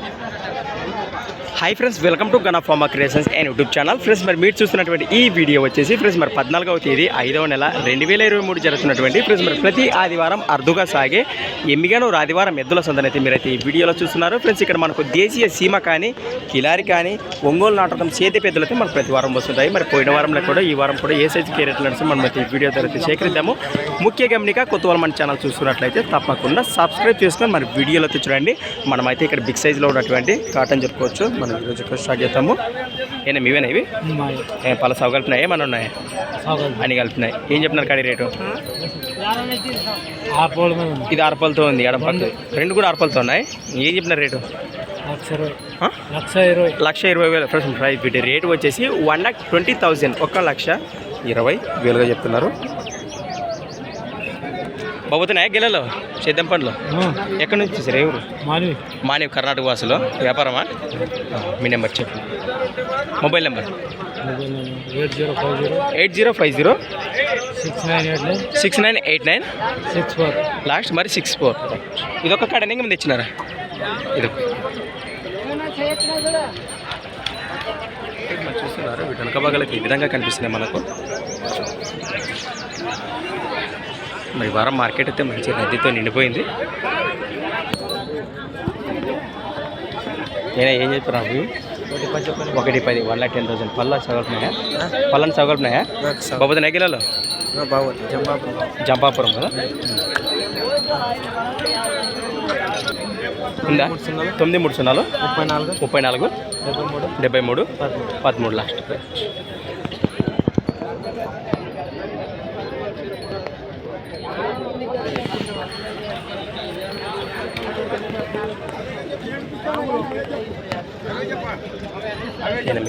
Thank you. Hi friends welcome to Gana pharma creations and YouTube channel friends మరి మీరు చూస్తున్నటువంటి ఈ video వచ్చేసి ఫ్రెండ్స్ మరి పద్నాలుగవ తేదీ ఐదవ నెల రెండు వేల ఇరవై మూడు జరుగుతున్నటువంటి ఫ్రెండ్స్ మరి ప్రతి ఆదివారం అరుదుగా సాగే ఎమ్మిగానూరు ఆదివారం ఎద్దుల సందనైతే మీరైతే ఈ వీడియోలో చూస్తున్నారు. ఫ్రెండ్స్ ఇక్కడ మనకు దేశీయ సీమ కానీ కిలారి కానీ ఒంగోలు నాటకం చేతి పెద్దలు అయితే మనకు ప్రతి వారం వస్తుంటాయి. మరి పోయిన వారంలో కూడా ఈ వారం కూడా ఏ సైజు కేరెట్లు మనం అయితే ఈ వీడియో ద్వారా సేకరిద్దాము. ముఖ్య గమనిక కొత్త మన ఛానల్ చూస్తున్నట్లయితే తప్పకుండా సబ్స్క్రైబ్ చేసుకుని మరి వీడియోలో చూడండి. మనమైతే ఇక్కడ బిగ్ సైజులో ఉన్నటువంటి కాటన్ చెప్పుకోవచ్చు మనం ఈరోజు ఇక్కడ స్టార్ట్ చేస్తాము ఏనా మీవేనా ఇవి? పల సవ కలిపినాయి? ఏమన్నా ఉన్నాయి? అన్ని కలిపినాయి. ఏం చెప్తున్నారు కాడి రేటు? ఇది ఆరుపలతో ఉంది ఎడం పక్క. రెండు కూడా ఆరుపలతో ఉన్నాయి. ఏం చెప్పినారు రేటు? లక్ష ఇరవై. వేలు. ఫ్రెండ్స్ వీటి రేటు వచ్చేసి వన్ లాక్ ట్వంటీ థౌజండ్. ఒక లక్ష ఇరవై వేలుగా చెప్తున్నారు. బాబుతున్నాయా గిలలో? సేద్యం పండ్లు ఎక్కడి నుంచి సార్ ఎవరు మాది. మానేవ్ కర్ణాటక వాసులు. వ్యాపారమా? మీ నెంబర్ చెప్పు. Mobile number. Eight zero five zero. Six nine eight nine. Six nine eight nine. Six four. Last మరి సిక్స్ ఫోర్. ఇదొక కడనే ముందు ఇచ్చినారా ఇది చూస్తున్నారు? వీటి వెనక భాగాలకి ఈ విధంగా కనిపిస్తున్నాయి మనకు. మరి వారం మార్కెట్ అయితే మంచి రద్దీతో నిండిపోయింది. నేనే ఏం చెప్పారు అవి ఒకటి పది వన్ లాక్ టెన్ థౌసండ్. పళ్ళ సగలుతున్నాయా పళ్ళని సగలుతున్నాయా బాబు నెగిలలో జంపాపురం కదా? ఉందా? తొమ్మిది మూడు సున్నాలు? ముప్పై నాలుగు. ముప్పై నాలుగు? డెబ్బై మూడు. డెబ్బై మూడు? పదమూడు. పదమూడు లాస్ట్.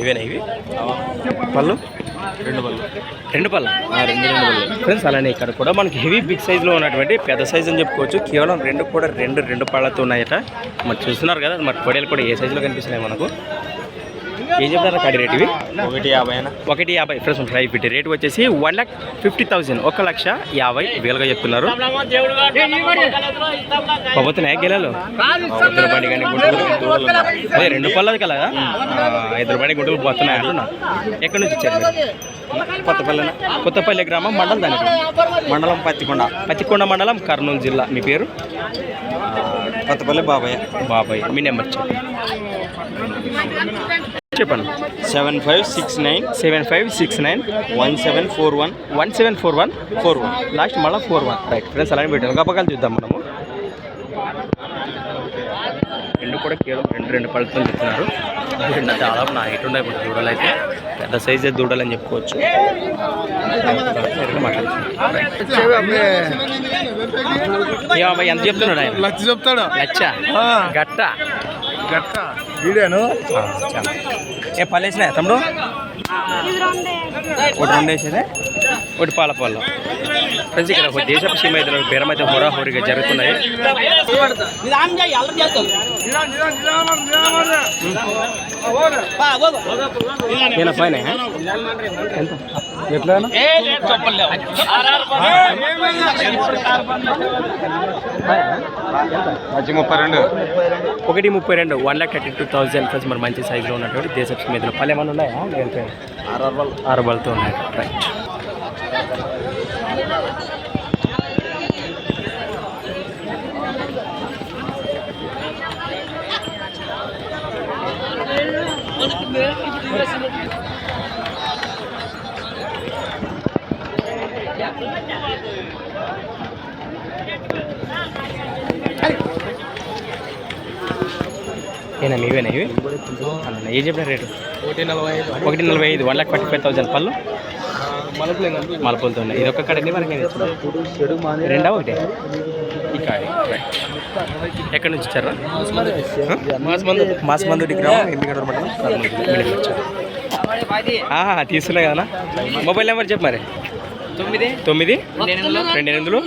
ఇవేనా ఇవి? పళ్ళు? రెండు పళ్ళు. రెండు పళ్ళ? రెండు రెండు పళ్ళు. ఫ్రెండ్స్ అలానే ఇక్కడ కూడా మనకి హెవీ బిగ్ సైజులో ఉన్నటువంటి పెద్ద సైజ్ అని చెప్పుకోవచ్చు. కేవలం రెండు కూడా రెండు రెండు పళ్ళతో ఉన్నాయట. మరి చూస్తున్నారు కదా మరి పొడేలు కూడా ఏ సైజులో కనిపిస్తున్నాయి మనకు? ఏం చెప్తారు? కాడి రేట్ ఇవి? ఒకటి యాభై ఒకటి యాభై. ఫ్రెండ్స్ ప్రైస్ పెట్టి రేట్ వచ్చేసి వన్ లాక్ ఫిఫ్టీ థౌసండ్. ఒక లక్ష యాభై వేలుగా చెప్తున్నారు. పోతున్నాయా గెలాలు? ఇద్దరు బండి కానీ గుంటూరు అదే రెండు పళ్ళది కదా? బండి గుంటూరు పోతున్నాయి అంటున్నా. ఎక్కడి నుంచి వచ్చారు? కొత్తపల్లి కొత్తపల్లి గ్రామం మండలం దానికి మండలం పత్తికొండ. పత్తికొండ మండలం కర్నూలు జిల్లా. మీ పేరు? కొత్తపల్లి బాబాయ్. బాబాయ్. మీ నెంబర్ చెప్పండి చెప్పండి. Seven five six nine seven five six nine one seven four one one seven four one four one. Last మళ్ళీ ఫోర్ వన్. రైట్ ఫ్రెండ్స్ అలానే పెట్టాను గప్పకాలు చూద్దాం మనము. రెండు కూడా కేవలం రెండు రెండు పళ్ళతో చెప్తున్నారు. రెండు దాదాపు నా హైట్ ఉన్నాయి ఇప్పుడు దూడలు అయితే పెద్ద సైజే దూడలు అని చెప్పుకోవచ్చు. ఎంత చెప్తున్నాడు ఆయన? లక్ష చెప్తాడు? లచ్చ. గట్ట. గట్ట. వీడియోను ఏ పళ్ళు వేసినాయా? తమ్ముడు? ఒకటి రెండు వేసేదే? ఒకటి పాల పళ్ళు ఫ్రెండ్స్ ఇక్కడ ఒక దేశపు సీమ అయితే బేరం అయితే హోరాహోరీగా జరుగుతున్నాయి. ఏనా ఫైన్ ఎంత? ఎట్లా మంచి ముప్పై రెండు. ఒకటి ముప్పై రెండు one lakh thirty two thousand friends మరి మంచి సైజులో ఉన్నటువంటి దేశపు సీమ పళ్ళు ఏమైనా ఉన్నాయా? ఆరు బలతో ఉన్నాయి. రైట్ ఏనా మీవేనా ఇవి? ఏం చెప్పిన రేటు? ఒకటి నలభై ఐదు ఒకటి నలభై ఐదు one lakh forty five thousand పళ్ళు. మలుపులే మలపులతో ఉన్నాయి ఇది ఒక్క కడని వరకు రెండా ఒకటి? ఈ రైట్. ఎక్కడి నుంచి వచ్చారా? మాసమందు గ్రామం. ఆహా తీసుకున్నా కదా మొబైల్ నెంబర్ చెప్పు మరి. తొమ్మిది. తొమ్మిది. రెండు ఎనిమిదిలు.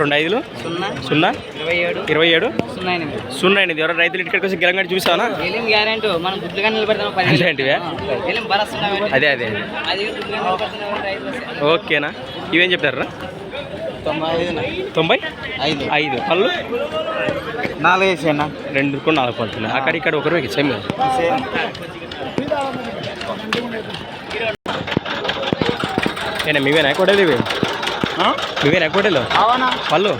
రెండు ఐదులు. సున్నా. సున్నా. ఇరవై ఏడు. ఇరవై ఏడు. సున్నా ఎనిమిది. ఎవరైనా రైతులు ఇక్కడికి వచ్చి గెలంగాడి చూసానా అదే అదే. అది. ఓకేనా ఇవేం చెప్తారా తొంభై ఐదు తొంభై? ఐదు. ఐదు. పళ్ళు? నాలుగు వేసేనా రెండు కూడా నాలుగు పడుతున్నాయి అక్కడ ఇక్కడ ఒకరు సేమ్ ఏనా మీవేనా? కొట్టేది ఇవి మీవేనా కొట్టేలు అవునా? పళ్ళు?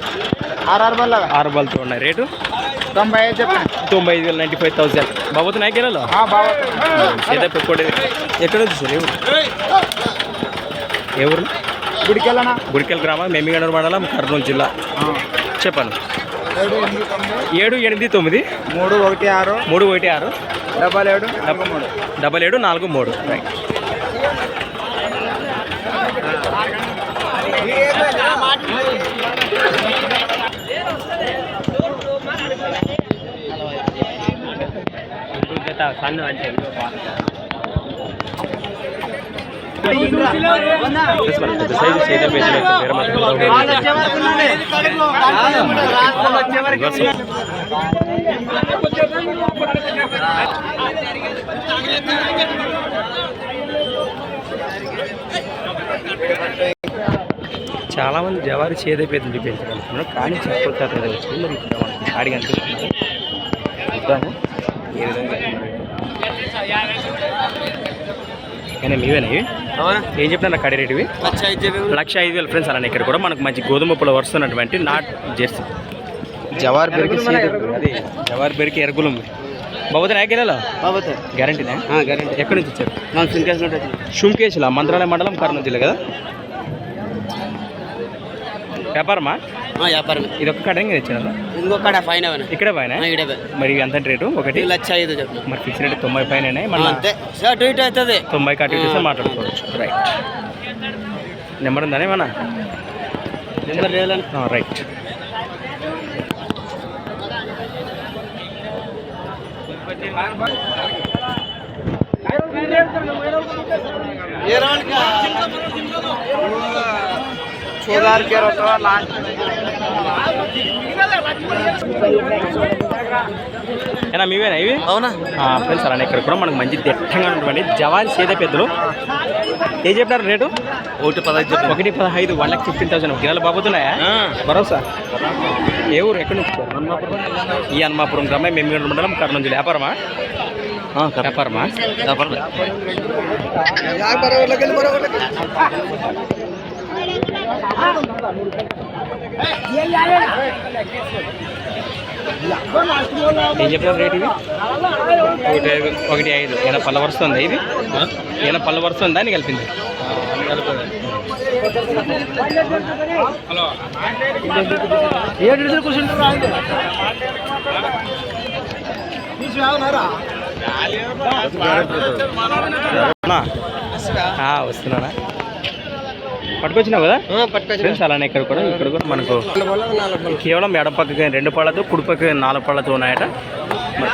ఆర్ఆర్ బల్ల ఆరు బల్తో ఉన్నాయి. రేటు? తొంభై ఐదు చెప్పండి. తొంభై ఐదు వేల నైంటీ ఫైవ్ థౌసండ్. బాబోతు సీదా కొట్టేది ఎక్కడ ఉంది సార్? ఎవరు? ఎవరు? గుడికి వెళ్ళనా గుడికెల్ గ్రామం మెమ్మిగనూరు మండలం కర్నూలు జిల్లా. చెప్పాను ఏడు ఎనిమిది తొమ్మిది. మూడు ఒకటి ఆరు. మూడు ఒకటి ఆరు. డబల్ ఏడు. డబల్ మూడు. డబల్ ఏడు నాలుగు మూడు. రైట్ సైజు వేరే చాలా మంది జవారి చేదైపోతుంది చూపించగలుగుతున్నారు కానీ చెప్పొచ్చు కదా వచ్చింది మరి ఇక్కడ మనకి చూద్దాము ఏ విధంగా కానీ మీవేనా ఇవి? ఏం చెప్తున్నా కడి రేటు ఇవి? లక్ష ఐదు వేలు ఫ్రెండ్స్ అలానే ఇక్కడ కూడా మనకు మంచి గోధుమ పొల వస్తున్నటువంటి నాట్ జెర్సీ. జవార్ బెరికి అది జవార్ బెరికి ఎరుగులు ఉంది బాబోతే. నాయకెళ్ళా బాబోతే గ్యారంటీనా గ్యారెంటీ ఎక్కడి నుంచి వచ్చారు? మనం సింకేసినట్టు శుంకేశుల మంత్రాలయ మండలం కర్నూలు జిల్లా కదా? వ్యాపారమా? వ్యాపారం ఇది ఒక్క కడంగా తెచ్చారా ఇంకొకడ అవనా ఇక్కడే పైన. మరి ఎంత రేటు? ఒకటి? లక్ష ఐదు మరి ఫిక్స్ రేట్ తొంభై పైన మన అంతే. షర్ట్ ఇటు అవుతుంది. తొంభై కట్టి చేస్తే మాట్లాడుకోవచ్చు. రైట్ నెంబర్ ఉందా మన నెంబర్ రైట్ చూదారు లాస్ట్ ఏనా మీవేనా ఇవి? అవునా? ఫ్రెండ్స్ అలానే ఇక్కడ కూడా మనకు మంచి దిట్టంగా ఉన్నటువంటి జవాన్ సేద పెద్దలు. ఏం చెప్పినారు రేటు? ఒకటి పదహైదు ఒకటి పదహైదు వన్ లాక్ ఫిఫ్టీన్ థౌసండ్ గిరాలు బాబోతున్నాయా? భరోసా? ఏ ఊరు? ఎక్కడి నుంచి? ఈ హన్మాపురం గ్రామం మెమ్మిగండ్ల మండలం కర్నూలు జిల్లా. వ్యాపారమా? వ్యాపారమా? ఏం చెప్పినారు రేటు ఇవి ఒకటి ఐదు ఒకటి ఐదు ఏమైనా పళ్ళ వరుస్తుందా ఇది ఏమైనా పళ్ళ వరుస్తుందా అని కలిపింది? ఆ, వస్తున్నానా పట్టుకొచ్చినావు కదా? ఫ్రెండ్స్ అలానే ఇక్కడ కూడా ఇక్కడ కూడా మనకు కేవలం ఎడం పక్కకి రెండు పళ్ళతో కుడి పక్కకి నాలుగు పళ్ళతో ఉన్నాయట.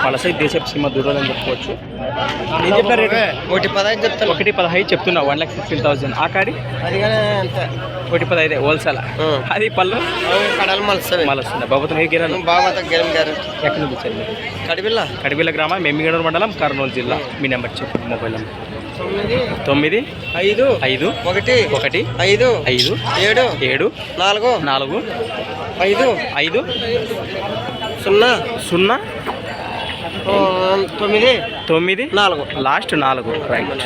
మరి సైజ్ దేశపు సీమ దూరం అని చెప్పుకోవచ్చు. ఏం చెప్పారు రేటు? ఒకటి పదహైదు చెప్తాను ఒకటి పదహైదు చెప్తున్నా వన్ లాక్ ఫిఫ్టీన్ థౌసండ్ ఆ కాడి? ఒకటి పదహైదు హోల్సేల్ అది పళ్ళు? కడలు మలుస్తుంది? మళ్ళీ వస్తుంది బాబుతో ఏ గిరాలు బాగా గెలం గారు ఎక్కడి నుంచి వచ్చారు కడిపిల్ల కడిబిల్ల గ్రామం మెమ్మిగడూరు మండలం కర్నూలు జిల్లా. మీ నెంబర్ చెప్పండి మొబైల్ నెంబర్. తొమ్మిది ఐదు ఐదు ఒకటి ఒకటి ఐదు ఐదు ఏడు ఏడు నాలుగు నాలుగు ఐదు ఐదు సున్నా సున్నా తొమ్మిది తొమ్మిది నాలుగు. లాస్ట్ నాలుగు రైట్.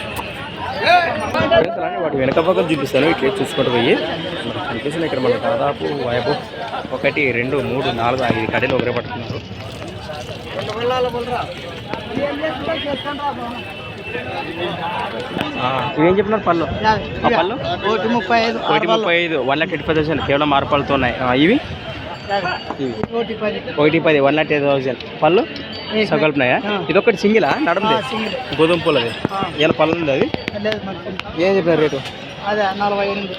వాటి వెనక పక్కన చూపిస్తాను ఇట్లా చూసుకుంటూ పోయి. కనిపిస్తుంది ఇక్కడ మనకు దాదాపు వైపు ఒకటి రెండు మూడు నాలుగు ఐదు కడీలు ఒకరే పట్టుకున్నారు. ఇవేం చెప్పినారు పళ్ళు? పళ్ళు? ఒకటి ముప్పై ఐదు ఒకటి ముప్పై ఐదు one lakh eighty five thousand కేవలం ఆరు పళ్ళతో ఉన్నాయి. ఇవి? ఒకటి పది. One lakh eight thousand. పళ్ళు? సగలుపునాయా ఇది ఒకటి సింగిలా? నడమది? గోధుమ పూలది. ఇలా పళ్ళు ఉంది అది ఏం చెప్పారు రేటు? అదే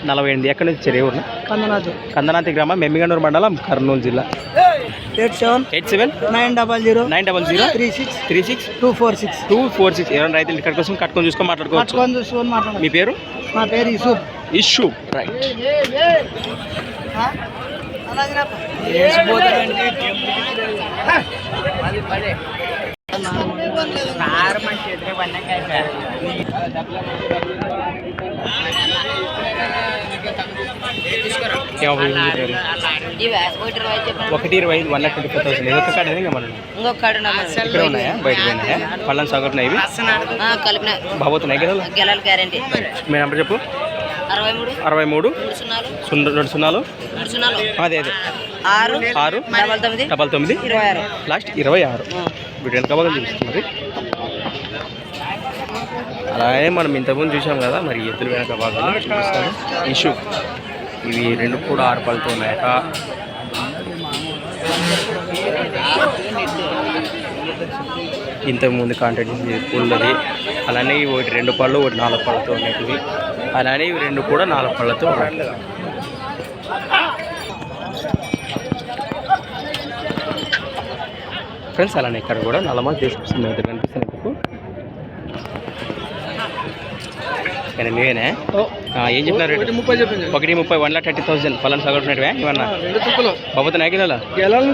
నలభై ఎనిమిది. ఎక్కడి నుంచి ఏ ఊరు? కందనాథ్ కందనాతి గ్రామం మెమ్మిగండూరు మండలం కర్నూలు జిల్లా. Eight seven eight seven nine double zero nine double zero three six three six two four six two four six ఎవరైనా రైతులు ఇక్కడికి కోసం కట్టుకొని చూసుకొని మాట్లాడుకోవచ్చు. పట్టుకొని చూసుకొని మాట్లాడండి మీ పేరు? నా పేరు యూసుఫ్ ఇష్యూ రైట్ ఏమవుతుంది ఒకటి ఇరవై ఐదు one lakh twenty four thousand ఇదొక కాడ ఇంకా మనం ఇంకొక కాడు ఇక్కడ ఉన్నాయా? బయట పోయినాయా? పళ్ళని సగటున్నాయి ఇవి? కలిపిన. బాబోతున్నాయి కదా గెలాల గ్యారంటీ. మీ నెంబర్ చెప్పు. అరవై మూడు సున్నా రెండు సున్నాలు. అదే అదే. ఆరు. ఆరు. డబల్ తొమ్మిది. డబల్ తొమ్మిది. ఇరవై ఆరు. లాస్ట్ ఇరవై ఆరు. వీటి వెనక భాగం చూపిస్తుంది అలాగే మనం ఇంతకుముందు చూసాం కదా మరి ఎద్దుల వెనక భాగంలో చూపిస్తాను. ఇష్యూ. ఇవి రెండు కూడా ఆరు పళ్ళతో ఉన్నాయట ఇంతకుముందు కాంటాక్ట్ ఉన్నది అలానే ఒకటి రెండు పళ్ళు ఒకటి నాలుగు పళ్ళతో ఉన్నాయి అలానే ఇవి రెండు కూడా నాలుగు పళ్ళతో ఉన్నాయి. ఫ్రెండ్స్ అలానే ఇక్కడ కూడా నల్లమా తీసుకొస్తుంది కనిపిస్తుంది కానీ మీవేనే? ఆ, ఏం చెప్పినారు ఒకటి ముప్పై వన్ లాక్ థర్టీ థౌసండ్. పలానా సగటున్నట్టువే ఇవన్నా బాబుతో నాయకులలో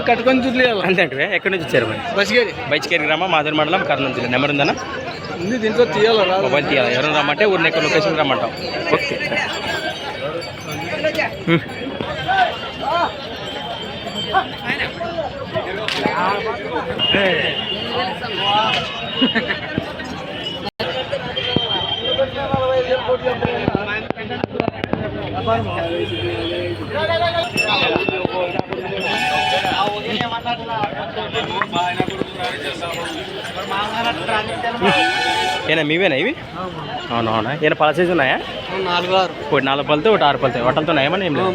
కట్టుకొని అంటే ఎక్కడి నుంచి వచ్చారు మరి? బస్గేరి బైచికేరి గ్రామం మాధురి మండలం కర్నూలు జిల్లా. నెంబర్ ఉందన్నా? ఉంది దీంట్లో తీయాలి? మొబైల్ తీయాలి? ఎవరైనా రమ్మంటే ఊరిని ఎక్కడ లొకేషన్ రమ్మంటాం ఓకే. హ్మ్. ఏనా మీవేనా ఇవి? అవునా అవునా. ఏమైనా పల సైజు ఉన్నాయా? నాలుగు ఆరు. ఒకటి నాలుగు పళ్ళతో ఒకటి ఆరు పళ్ళతో. వటలతో ఉన్నాయా ఏమన్నా ఏం లేదు.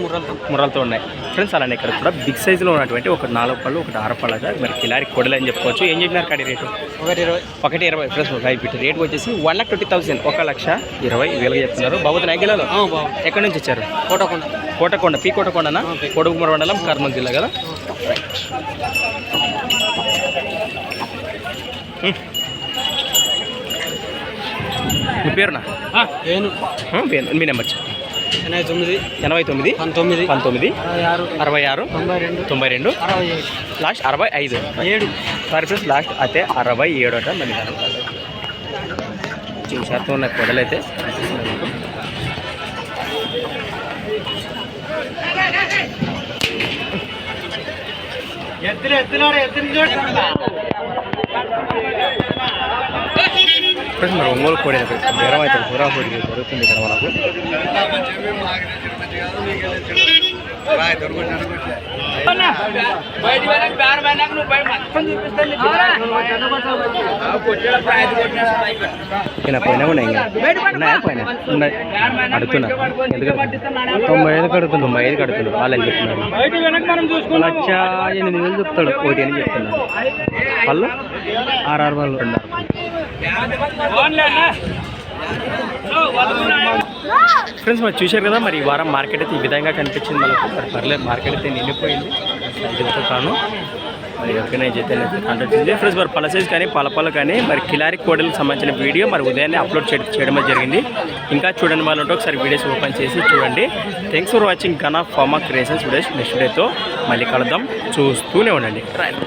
ముర్రలతో ఉన్నాయి. ఫ్రెండ్స్ అలానే ఇక్కడ కూడా బిగ్ సైజులో ఉన్నటువంటి ఒక నాలుగు పళ్ళు ఒకటి ఆరు పళ్ళగా మరి కిలారి కొడలు అని చెప్పుకోవచ్చు. ఏం చెప్పినారు కాడి రేటు? ఒకటి ఇరవై ఒకటి ఇరవై ఫ్రెండ్స్ రైట్ బిట్ రేట్ వచ్చేసి వన్ లాక్ ట్వంటీ థౌసండ్. ఒక లక్ష ఇరవై వేలుగా చెప్తున్నారు. బాబు బాబు. ఎక్కడి నుంచి వచ్చారు? కోటకుండా. కోటకొండ పీ కోటకొండనా? కొడుకుమర మండలం కర్నూలు జిల్లా కదా. మీ పేరునా? పేరు మీ నెంబర్ చెప్పు. ఎనభై తొమ్మిది. ఎనభై తొమ్మిది. పంతొమ్మిది. పంతొమ్మిది. అరవై ఆరు. అరవై ఆరు. తొంభై రెండు. తొంభై రెండు. లాస్ట్ అరవై ఐదు. ఏడు. సారీ ఫ్రెండ్స్ లాస్ట్ అయితే అరవై ఏడు అట మరి శాతం ఉన్న కొడలైతే. కనిపిస్తున్నాయి మీకు. చెప్పేసి మరి ఒంగోలు కోడి బేరం అయితే కూర కోడి జరుగుతుంది ఇక్కడ మనకు. పోయినా ఉన్నాయి ఉన్నాయా? పోయినా? ఉన్నాయి. అడుగుతున్నా. ఎందుకంటే తొంభై ఐదు కడుతుంది తొంభై ఐదు కడుతుంది వాళ్ళు ఏం చెప్తున్నారు? లక్ష ఎనిమిది వేలు చెప్తాడు. కోటి అని చెప్తున్నాడు వాళ్ళు? ఆర్ఆర్ వాళ్ళు రెండు ఫ్రెండ్స్ మరి చూశారు కదా మరి ఈ వారం మార్కెట్ అయితే ఈ విధంగా కనిపించింది మనకు. మరి పర్లేదు మార్కెట్ అయితే నిండిపోయింది. సంఖ్యలతో కాను మరి ఎవరికైనా అయితే కాంటాక్ట్ ఫ్రెండ్స్ మరి పలసైజ్ కానీ పలపలు కానీ మరి కిలారి కోడలకు సంబంధించిన వీడియో మరి ఉదయాన్నే అప్లోడ్ చేయడం జరిగింది. ఇంకా చూడండి వాళ్ళు ఉంటే ఒకసారి వీడియోస్ ఓపెన్ చేసి చూడండి. Thanks for watching Gana pharma creations videos next డేతో మళ్ళీ కలుద్దాం. చూస్తూనే ఉండండి. రైట్